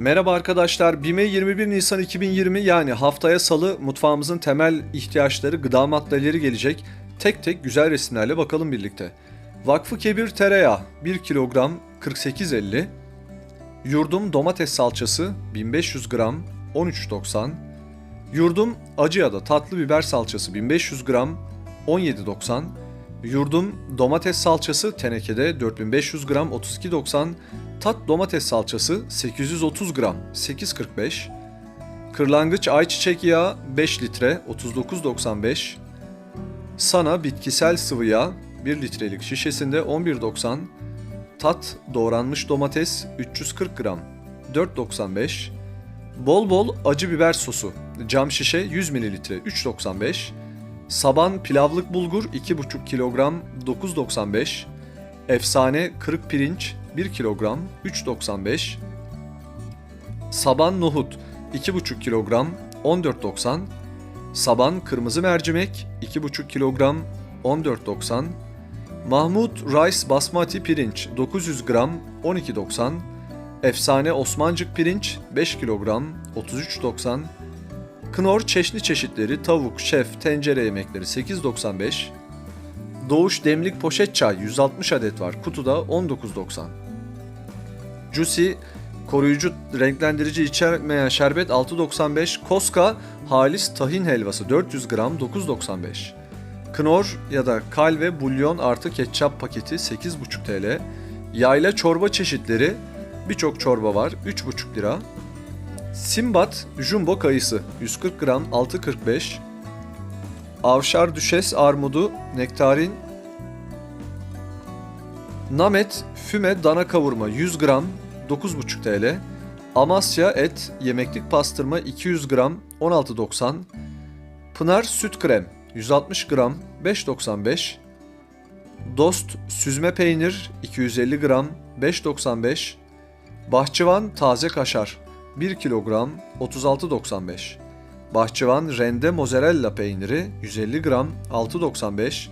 Merhaba arkadaşlar. BİM'e 21 Nisan 2020 yani haftaya salı mutfağımızın temel ihtiyaçları gıda maddeleri gelecek. Tek tek güzel resimlerle bakalım birlikte. Vakfı Kebir tereyağı 1 kilogram 48.50. Yurdum domates salçası 1500 gram 13.90. Yurdum acı ya da tatlı biber salçası 1500 gram 17.90. Yurdum domates salçası tenekede 4500 gram 32.90. Tat domates salçası 830 gram 8.45. Kırlangıç ayçiçek yağı 5 litre 39.95. Sana bitkisel sıvı yağ 1 litrelik şişesinde 11.90. Tat doğranmış domates 340 gram 4.95. Bol bol acı biber sosu cam şişe 100 mililitre 3.95. Saban pilavlık bulgur 2,5 kilogram 9.95. Efsane kırık pirinç 1 kilogram 3.95. Saban nohut 2,5 kilogram 14.90. Saban kırmızı mercimek 2,5 kilogram 14.90. Mahmut Rice Basmati pirinç 900 gram 12.90. Efsane Osmancık pirinç 5 kilogram 33.90. Knor çeşni çeşitleri tavuk, şef, tencere yemekleri 8.95. Doğuş demlik poşet çay 160 adet var. Kutuda 19.90. Juicy koruyucu renklendirici içermeyen şerbet 6.95. Koska halis tahin helvası 400 gram 9.95. Knor ya da kalve bulyon artı ketçap paketi 8.5 TL. Yayla çorba çeşitleri birçok çorba var 3.5 lira. Simbat Jumbo kayısı 140 gram 6.45 Avşar Düşes armudu nektarin. Namet füme dana kavurma 100 gram 9.5 TL Amasya et yemeklik pastırma 200 gram 16.90 Pınar süt krem 160 gram 5.95 Dost süzme peynir 250 gram 5.95 Bahçıvan taze kaşar 1 kilogram 36.95. Bahçıvan rende mozzarella peyniri 150 gram 6.95.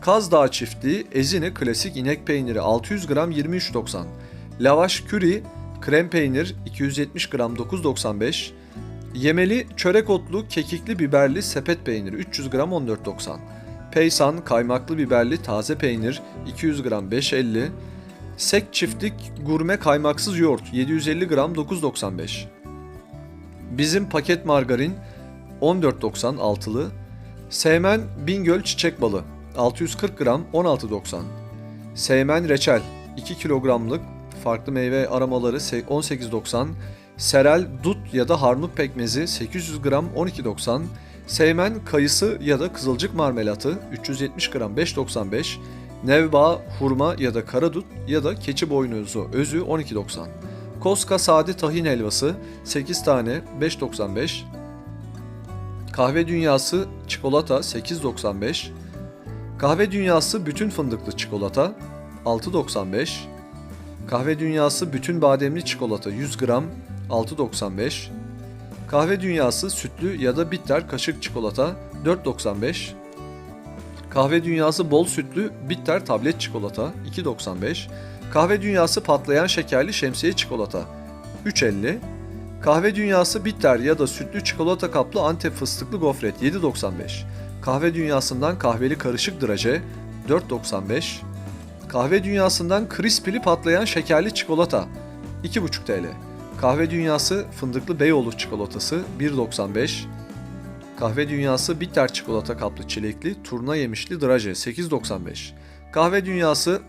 Kaz Dağı çiftliği Ezine klasik inek peyniri 600 gram 23.90. Lavaş küri krem peynir 270 gram 9.95. Yemeli çörek otlu kekikli biberli sepet peyniri 300 gram 14.90. Peysan kaymaklı biberli taze peynir 200 gram 5.50. Sek çiftlik gurme kaymaksız yoğurt 750 gram 9.95. Bizim paket margarin 14.90 altılı. Seymen Bingöl çiçek balı 640 gram 16.90. Seymen reçel 2 kilogramlık farklı meyve aromaları 18.90. Serel dut ya da harnut pekmezi 800 gram 12.90. Seymen kayısı ya da kızılcık marmelatı 370 gram 5.95. Nevba, hurma ya da karadut ya da keçi boynuzu özü 12.90. Koska sade tahin helvası 8 tane 5.95. Kahve dünyası çikolata 8.95. Kahve dünyası bütün fındıklı çikolata 6.95. Kahve dünyası bütün bademli çikolata 100 gram 6.95. Kahve dünyası sütlü ya da bitter kaşık çikolata 4.95. Kahve dünyası bol sütlü bitter tablet çikolata 2.95. Kahve dünyası patlayan şekerli şemsiye çikolata 3.50. Kahve dünyası bitter ya da sütlü çikolata kaplı antep fıstıklı gofret 7.95. Kahve dünyasından kahveli karışık draje 4.95. Kahve dünyasından krispili patlayan şekerli çikolata 2.5 TL. Kahve dünyası fındıklı Beyoğlu çikolatası 1.95. Kahve dünyası bitter çikolata kaplı çilekli turna yemişli draje 8.95. Kahve dünyası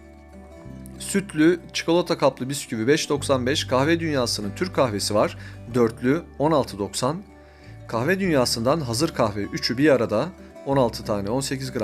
sütlü çikolata kaplı bisküvi 5.95. Kahve dünyasının Türk kahvesi var. Dörtlü 16.90. Kahve dünyasından hazır kahve 3'ü bir arada 16 tane 18 gram